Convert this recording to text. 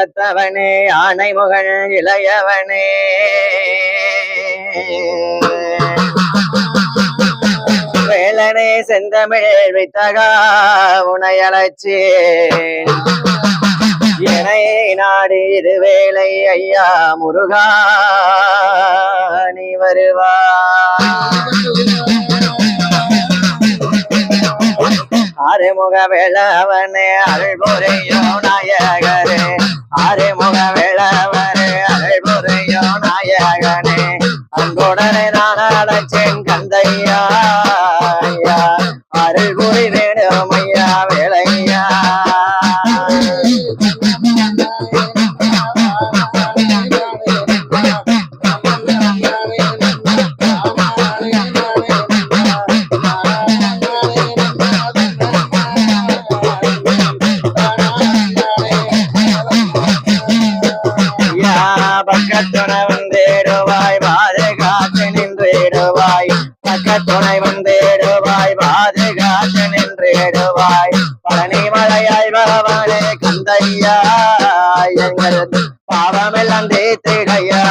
இளையவனே ஆணை முகன் இளையவனே. வேலனே செந்தமிழ் வித்தகா உனையலச்சி. இணை நாடு இது வேலை ஐயா முருகா நீ வருவா. ஆறுமுக வேளவனே அருள் புரியோ நாயகரே. காக்க துணை வந்தேடுவாய் பாதுகாத்து நின்றேடுவாய் பழனி மலையாய் பகவானே கந்தையா எங்கள் பாவமெல்லாம் தேத்திடையா